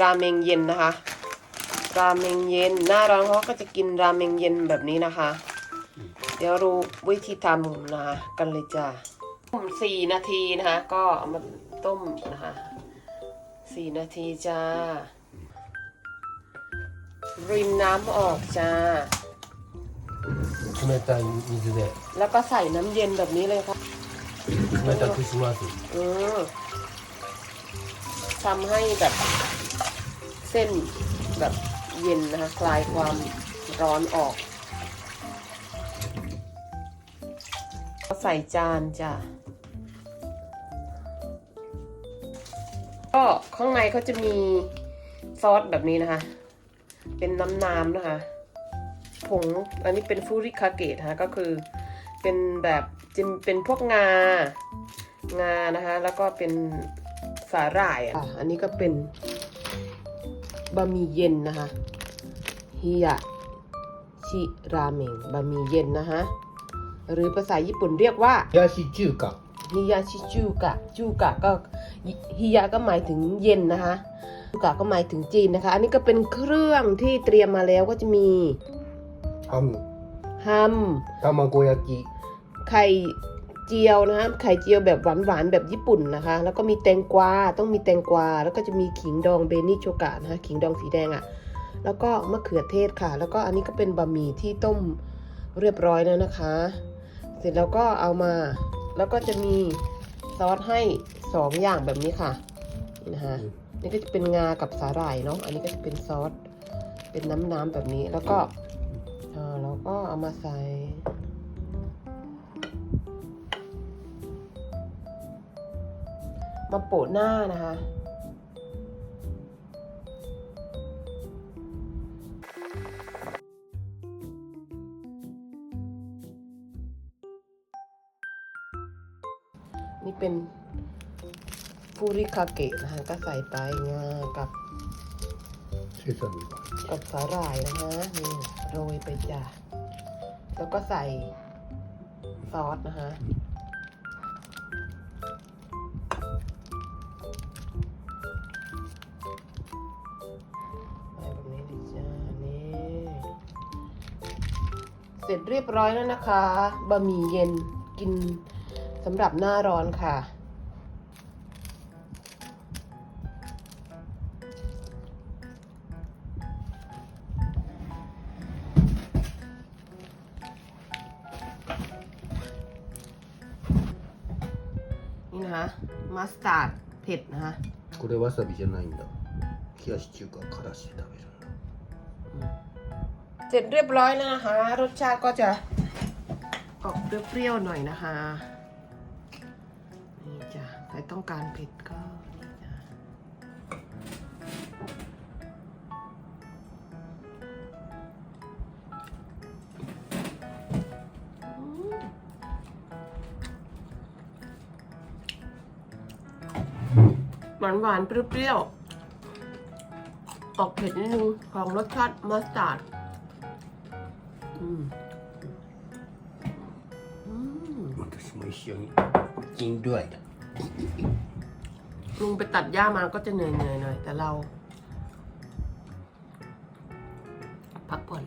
ราเมงเย็นนะคะ ราเมงเย็น หน้าร้อนเขาก็จะกินราเมงเย็นแบบนี้นะคะ เดี๋ยวรู้วิธีทำนะคะกันเลยจ้ะต้มสี่นาทีนะคะ ก็เอามาต้มนะคะสี่นาทีจ้า รินน้ำออกจ้า 冷たい水で แล้วก็ใส่น้ำเย็นแบบนี้เลยค่ะ 冷たくします เออทำให้แบบเ ส้นแบบเย็นนะคะ คลายความร้อนออกก็ใส่จานจ้ะ ก็ข้างในเขาจะมีซอสแบบนี้นะคะ เป็นน้ำน้ำนะคะ ผงอันนี้เป็นฟูริคาเกะนะคะก็คือเป็นแบบจะเป็นพวกงา งานะคะ แล้วก็เป็นสาหร่ายอะ อันนี้ก็เป็น บะหมี่เย็นนะคะฮิยะชิราเมงบะหมี่เย็นนะคะหรือภาษาญี่ปุ่นเรียกว่าฮิยาชิจูกะฮิยาชิจูกะจูกะก็ฮิยะก็หมายถึงเย็นนะคะจูกะก็หมายถึงจีนนะคะ อันนี้ก็เป็นเครื่องที่เตรียมมาแล้วก็จะมีฮัมฮัมทามโกยากิไข่ จียวนะคะไข่เจียวแบบหวานๆแบบญี่ปุ่นนะคะ แล้วก็มีแตงกวาต้องมีแตงกวา แล้วก็จะมีขิงดองเบนิโชกะนะคะขิงดองสีแดงอะ่ะ แล้วก็มะเขือเทศค่ะ แล้วก็อันนี้ก็เป็นบะหมี่ที่ต้มเรียบร้อยแล้วนะคะ เสร็จแล้วก็เอามา แล้วก็จะมีซอสให้สองอย่างแบบนี้ค่ะนี่นะคะนี่ก็จะเป็นงากับสาหร่ายเนาะอันนี้ก็จะเป็นซอสเป็นน้ำๆแบบนี้แล้วก็อ่าแล้วก็เอามาใส่ มาโปะหน้านะคะ นี่เป็นฟูริคาเกะนะคะ ก็ใส่ไปงากับกับสาหร่ายนะคะนี่โรยไปจ้ะแล้วก็ใส่ซอสนะคะ เสร็จเรียบร้อยแล้วนะคะ บะหมี่เย็นกินสำหรับหน้าร้อนค่ะ นี่นะคะมัสตาร์ดเผ็ดนะคะ これわさびじゃないんだ冷やし中華からしで食べるんだ เสร็จเรียบร้อยแล้วนะคะ รสชาติก็จะออกเปรี้ยวๆหน่อยนะคะนี่จ้ะใครต้องการเผ็ดก็นี่จ้ะอืมหวานๆเปรี้ยวๆออกเผ็ดนิดนึงของรสชาติมัสตาร์ด 私も一緒にกินด้วยลุงไปตัดหญ้ามาก็จะเหนื่อยๆหน่อยแต่เรา พักผ่อน